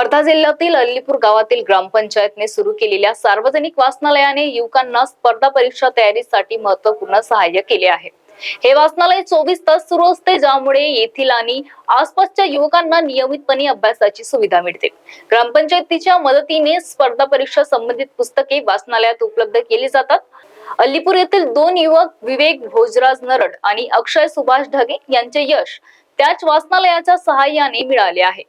वर्धा जिल्ह्यातील अल्लीपूर गावातील ग्रामपंचायतने सुरू केलेल्या सार्वजनिक वाचनालयाने युवकांना स्पर्धा परीक्षा तयारीसाठी महत्त्वपूर्ण सहाय्य केले आहे. हे वाचनालय चोवीस तास सुरू असते ज्यामुळे येथील आणि आसपासच्या युवकांना नियमितपणे अभ्यासाची सुविधा मिळते. ग्रामपंचायतीच्या मदतीने स्पर्धा परीक्षा संबंधित पुस्तके वाचनालयात उपलब्ध केली जातात. अल्लीपूर येथील दोन युवक विवेक भोजराज नरड आणि अक्षय सुभाष ढगे यांचे यश त्याच वाचनालयाच्या सहाय्याने मिळाले आहे.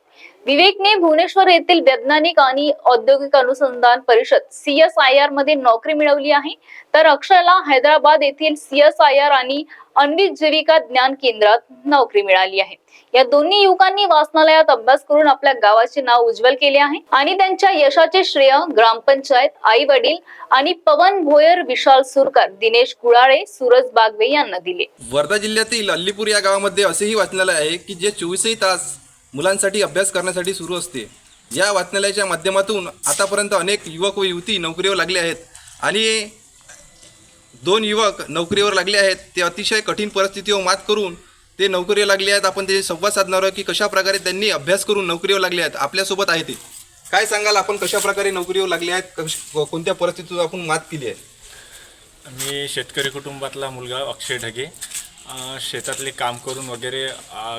विवेकने भुवनेश्वर येथील वैज्ञानिक आणि औद्योगिक अनुसंधान परिषद सीएसआयआरमध्ये नोकरी मिळवली आहे. तर अक्षयला हैदराबाद येथील सीएसआयआर आणि अन्वित जीविका ज्ञान केंद्रात नोकरी मिळाली आहे. या दोन्ही युवकांनी वाचनालयात अभ्यास करून आपल्या गावाचे नाव उज्ज्वल केले आहे. आणि त्यांच्या यशाचे श्रेय ग्रामपंचायत आई वडील आणि पवन भोयर विशाल सुरकर दिनेश कुळाळे सूरज बागवे यांना दिले. वर्धा जिल्ह्यातील अल्लीपूर या गावामध्ये असेही वाचनालय आहे की जे चोवीसही तास मुलांसाठी अभ्यास करण्यासाठी सुरू असते. या वाचनालयाच्या माध्यमातून आतापर्यंत अनेक युवक व युवती नोकरीवर लागले आहेत आणि दोन युवक नोकरीवर लागले आहेत. ते अतिशय कठीण परिस्थितीवर मात करून ते नोकरीवर लागले आहेत. आपण त्याचे संवाद साधणार आहोत की कशा प्रकारे त्यांनी अभ्यास करून नोकरीवर लागले आहेत. आपल्यासोबत आहे ते. काय सांगाल आपण कशाप्रकारे नोकरीवर लागले आहेत? कश कोणत्या परिस्थितीवर आपण मात केली आहे? मी शेतकरी कुटुंबातला मुलगा अक्षय ढगे. शेतातले काम करून वगैरे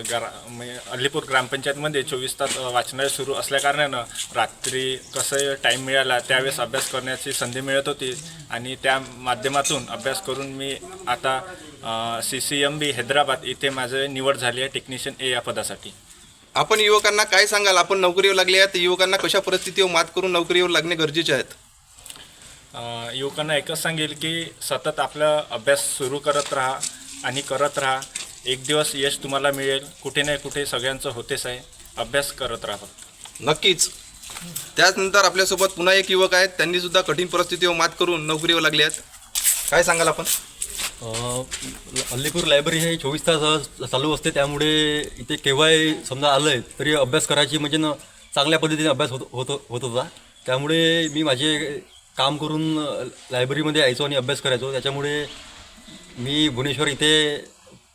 ग्रा म्हणजे अल्लीपूर ग्रामपंचायतमध्ये चोवीस तास वाचनालय सुरू असल्याकारणानं रात्री कसं टाईम मिळाला त्यावेळेस अभ्यास करण्याची संधी मिळत होती. आणि त्या माध्यमातून अभ्यास करून मी आता C C M B Hyderabad इथे माझं निवड झाली आहे टेक्निशियन ए या पदासाठी. आपण युवकांना काय सांगाल? आपण नोकरीवर लागले आहेत युवकांना कशा परिस्थितीवर मात करून नोकरीवर लागणे गरजेचे आहेत? युवकांना एकच सांगेल की सतत आपला अभ्यास सुरू करत राहा. आणि करत राहा. एक दिवस यश तुम्हाला मिळेल. कुठे नाही कुठे सगळ्यांचं होतेच आहे. अभ्यास करत राहा फक्त. नक्कीच. त्याचनंतर आपल्यासोबत पुन्हा एक युवक आहेत. त्यांनी सुद्धा कठीण परिस्थितीवर मात करून नोकरीवर लागले आहेत. काय सांगाल आपण? अ, अल्लीपूर लायब्ररी हे चोवीस तास चालू असते. त्यामुळे इथे केव्हाही समजा आलं आहे तरी अभ्यास करायची म्हणजे न चांगल्या पद्धतीने अभ्यास होत होत होत होता. त्यामुळे मी माझे काम करून लायब्ररीमध्ये यायचो आणि अभ्यास करायचो. त्याच्यामुळे मी भुवनेश्वर इथे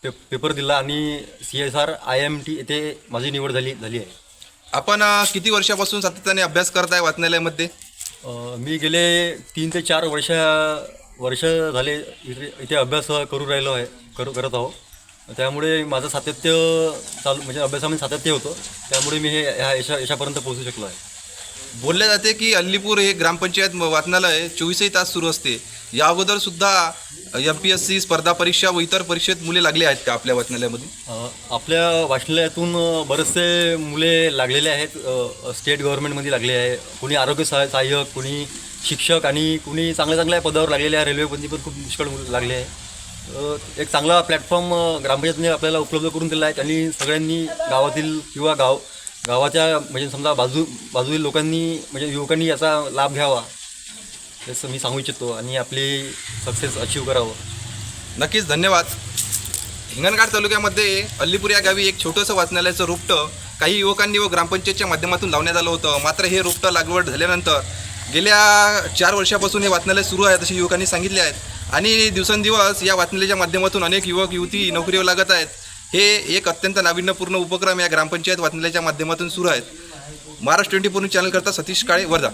पे पेपर दिला आणि C S R I M T इथे माझी निवड झाली झाली आहे. आपण अं, किती वर्षापासून सातत्याने अभ्यास करताय वाचनालयामध्ये? अ, मी गेले तीन ते चार वर्ष वर्ष झाले इथे इथे अभ्यास करू राहिलो आहे करू करत आहो. त्यामुळे माझं सातत्य चालू म्हणजे अभ्यासामध्ये सातत्य होतं. त्यामुळे मी हे ह्या यशा यशापर्यंत पोहोचू शकलो आहे. बोलले जाते की अल्लीपूर हे ग्रामपंचायत वाचनालय चोवीसही तास सुरू असते. या अगोदर सुद्धा एम पी एस सी स्पर्धा परीक्षा व इतर परीक्षेत मुले लागले आहेत का आपल्या वाचनालयामध्ये? आपल्या वाचनालयातून बरेचसे मुले लागलेले आहेत. स्टेट गव्हर्नमेंटमध्ये लागले आहे. कुणी आरोग्य सहाय सहाय्यक कुणी शिक्षक आणि कुणी चांगल्या चांगल्या पदावर लागलेले आहे रेल्वेमध्ये पण खूप निष्कळ मुलं लागले आहे एक चांगला प्लॅटफॉर्म ग्रामपंचायतने आपल्याला उपलब्ध करून दिला आहे. त्यांनी सगळ्यांनी गावातील किंवा गाव गावाच्या म्हणजे समजा बाजू बाजूतील लोकांनी म्हणजे युवकांनी याचा लाभ घ्यावा. असं मी सांगू इच्छितो आणि आपली सक्सेस अचीव करावं. नक्कीच धन्यवाद. हिंगणघाट तालुक्यामध्ये अल्लीपूर या गावी एक छोटंसं वाचनालयाचं रोपटं काही युवकांनी व ग्रामपंचायतच्या माध्यमातून लावण्यात आलं होतं. मात्र हे रोपटं लागवड झाल्यानंतर गेल्या चार वर्षापासून हे वाचनालय सुरू आहे असे युवकांनी सांगितले आहेत. आणि दिवसेंदिवस या वाचनालयाच्या माध्यमातून अनेक युवक युवती नोकरीवर लागत आहेत. हे एक अत्यंत नाविन्यपूर्ण उपक्रम या ग्रामपंचायत वाचनालयाच्या माध्यमातून सुरू आहेत. महाराष्ट्र ट्वेंटी फोर चॅनल करता सतीश काळे वर्धा.